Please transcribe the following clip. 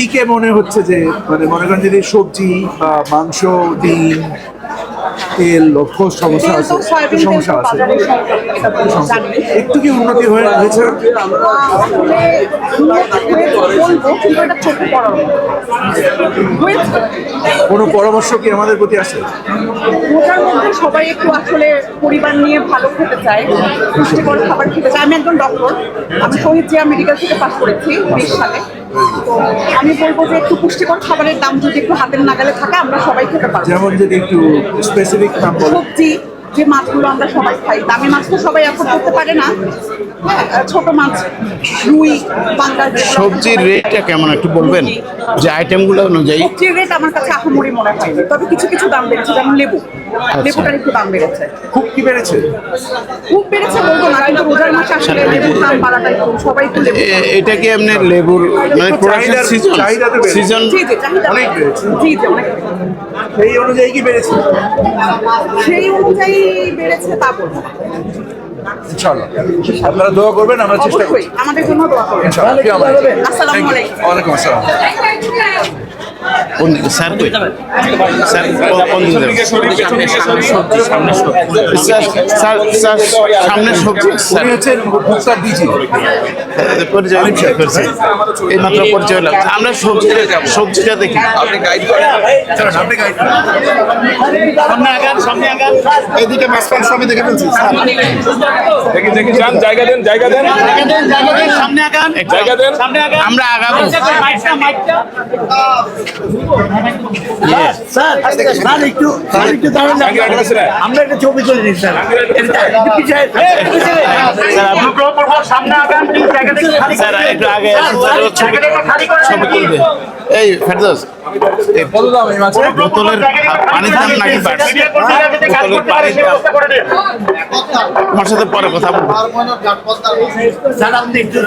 দিকে মনে হচ্ছে যে মানে মনে করেন যদি সবজি বা মাংস ডিম তেল লক্ষ্য সমস্যা আছে সমস্যা আছে। একটু কি উন্নতি হয়ে হয়েছে। কোনো পরামর্শ কি আমাদের প্রতি আছে? রোজার মধ্যে সবাই একটু আসলে পরিবার নিয়ে ভালো খেতে চায় পুষ্টিকর খাবার খেতে চায়। আমি একজন ডক্টর আমি শহীদ জিয়া মেডিকেল থেকে পাস করেছি বিশ সালে। আমি বলব যে একটু পুষ্টিকর খাবারের দাম যদি একটু হাতের নাগালে থাকে আমরা সবাই খেতে পারব। যেমন যদি একটু স্পেসিফিক নাম সবজি যে মাছগুলো আমরা সবাই খাই দামি মাছ তো সবাই এখন করতে পারে না। ছোট মাছ রুই বাঙ্গাল সবজির রেটটা কেমন একটু বলবেন? যে আইটেমগুলো অনুযায়ী। সবজির রেট আমার কাছে আহামরি মনে হয় তবে কিছু কিছু দাম বেড়েছে যেমন লেবু। লেবুটার একটু দাম বেড়েছে। খুব কি বেড়েছে? খুব বেড়েছে বলব না কিন্তু রোজার মাসে আসলে লেবুর দাম বাড়াটাই খুব সবাই একটু লেবু এটা কি এমনি লেবুর মানে প্রোডাকশন সিজন। সিজন অনেক বেড়েছে। জি জি অনেক সেই অনুযায়ী কি বেড়েছে? সেই অনুযায়ী বেড়েছে তা বলব। ইনশাআল্লাহ। আপনারা দোয়া করবেন আমরা চেষ্টা করছি। আমাদের জন্য দোয়া করবেন। ইনশাআল্লাহ। আসসালামু আলাইকুম। ওয়া আলাইকুম। আসসালাম। কোন দিকে? স্যার কই? স্যার কোন- কোন দিকে? স্যার স্যার স্যার সামনে সবজি স্যার উনি হচ্ছেন মুক্তার ডিজি পরিচয় করছি এই মাত্র পরিচয় হলাম আমরা সবজিটা সবজিটা দেখি। আপনি গাইড করেন। চলুন আপনি গাইড করেন। সামনে আগান সামনে আগান। এইদিকে মাঝখান সবই দেখে ফেলছি দেখি দেখি যান জায়গা দেন জায়গা দেন। সামনে আগান। জায়গা দেন। আমরা আগাবো। স্যার একটু একটু দাঁড়ান? আমরা একটা ছবি তুলে নিই এই ফেরদৌস। বোতলের পানির দাম নাকি বোতলের পানির দাম আমার সাথে পরে কথা বলব। স্যার আপনি একটু